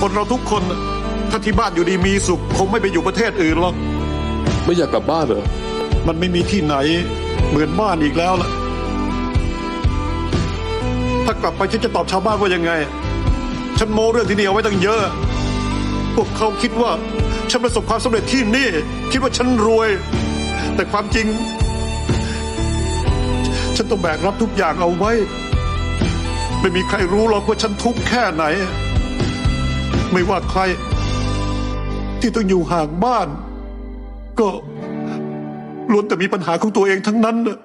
คนเราทุกคนน่ะถ้าที่บ้านอยู่ดีมีสุข คงไม่ไปอยู่ประเทศอื่นหรอก ไม่อยากกลับบ้านเหรอ มันไม่มีที่ไหน เหมือนบ้านอีกแล้วล่ะ ถ้ากลับไปฉันจะตอบชาวบ้านว่ายังไง ฉันโม้เรื่องที่นี่เอาไว้ตั้งเยอะ พวกเขาคิดว่า ฉันประสบความสำเร็จที่นี่ คิดว่าฉันรวย แต่ความจริง ฉันต้องแบกรับทุกอย่างเอาไว้ ไม่มีใครรู้หรอกว่าฉันทุกข์แค่ไหน ไม่ว่าใคร ที่ต้องอยู่ห่างบ้าน ก็ล้วนแต่มีปัญหาของตัวเองทั้งนั้นนะ